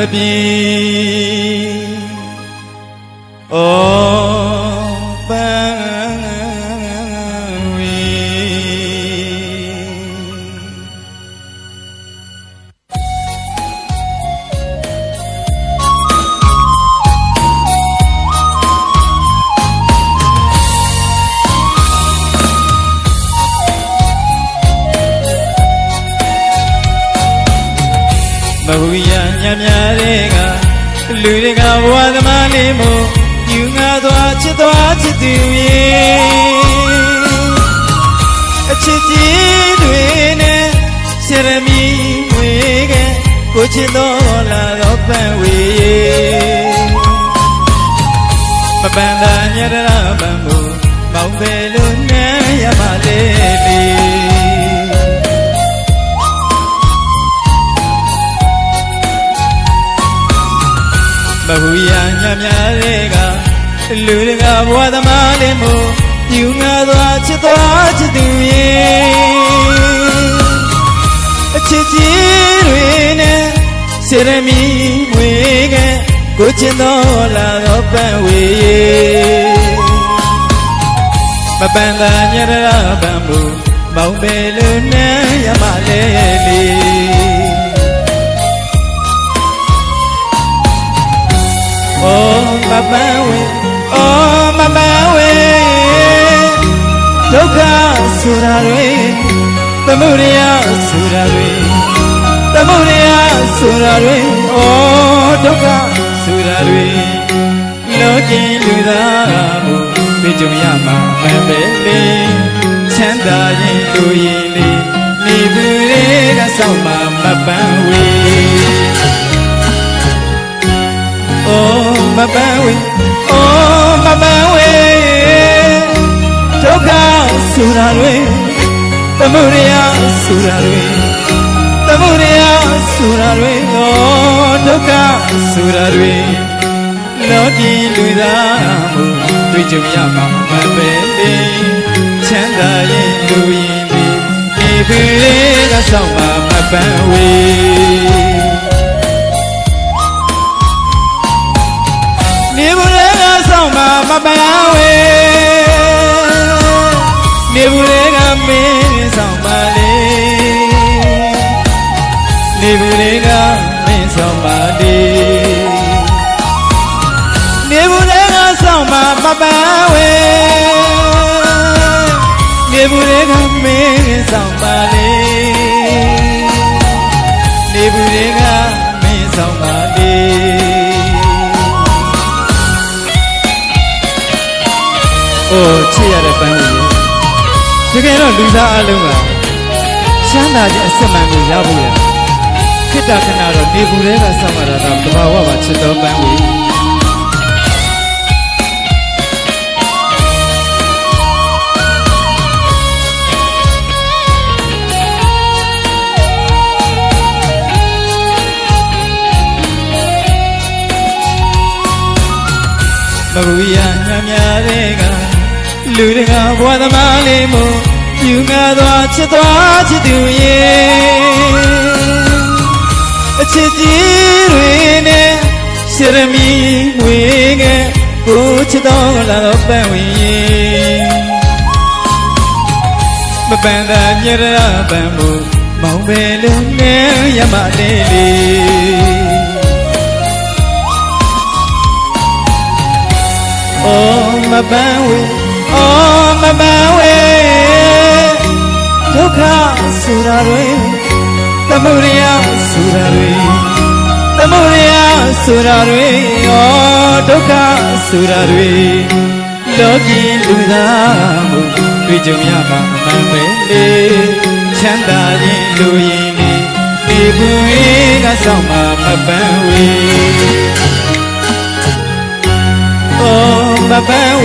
န်မပြေဩပန်းဝေ မဟူရညံ့များတွေကလူတွေကဘဝသမားလေးမို့ယူငါသွားချစ်သွားချစ်သူရဲ့အချစ်ကြီးတွေနဲ့ဆရမီဝေကကိုချစ်တော်လာတော့ပန်းဝေမပန်းသာညရရပန်းမို့မောင်ပဲလို့နမ်းရမလေးလေး မဟူရညံ့များတွေကလူတွေကဘဝသမားလေးမို့ယူငါသွားချစ်သွားချစ်သူရဲ့အချစ်ကြီးတွေနဲ့စေရမီမွေကကိုချင်တော်လာတော့ပန်းဝေမပန်းသာညရရပန်းမှုမောင်ပဲလို့နမ်းရမလဲလေး ဆိုတာတွေသမုဒယဆိုတာတွေသမုဒယဆိုတာတွေဩဒုက္ခဆိုတာတွေလောကီလူသားမှုပြကြုံရမှာမှန်ပဲလေချမ်းသာရင်လူရင်လေးနေသူတွေကစောင့်မှာမပန်းဝေအိုးမပန်းဝေ မုဒယဆိုတာတွေသမုဒယဆိုတာတွေဩဒုက္ခဆိုတာတွေလောကီလူသားမှုတွေ့ကြုံရမှာမပဲလေချမ်းသာရင်လူရင်ဒီဒီပြီကဆောက်မှာမပန်းဝေနေဘူးလေကဆောင်မှာမပန်းဝေနေဘူးလေကမင်း ဆောင်ပါလေနေဘူးလေကမင်းဆောင်ပါလေနေဘူးလေကဆောင်မှာမပန်းဝေနေဘူးလေကမင်းဆောင်ပါလေနေဘူးလေကမင်းဆောင်ပါလေ။အိုးချစ်ရ လူသားအလုံးကချမ်းသာခြင်းအစစ်မှန်ကိုရဖို့ရ။ခိတ္တခဏတော့နေဘူးတွေကဆောက်ရတာတော့တဘာဝမှာချစ်တော်ပန်းဝင်။မဘူရညံ့များတွေကလူတွေကဘဝသမားလေးမို့ ယူငါသွားချစ်သွားချစ်သူရဲ့အချစ်ကြီးတွေနဲ့ရှရမီဝေငယ်ကိုချစ်တော်လာတော့ပန်းဝင်ရဲ့မပန်းသာညရပန်းမှုမောင်ပဲလုံးနဲ့ရမလေးလေးအော်မပန်း ဒုက္ခဆိုတာတွေသမုဒယဆိုတာတွေသမုဒယဆိုတာတွေအော်ဒုက္ခဆိုတာတွေလောကီလူသားမှုတွေ့ကြုံရမှာအမှန်ပဲလေချမ်းသာရင်လူရင်ဒီဒီဘူးကဆောင်းမှာမပန်းဝေ Oh, my bad way.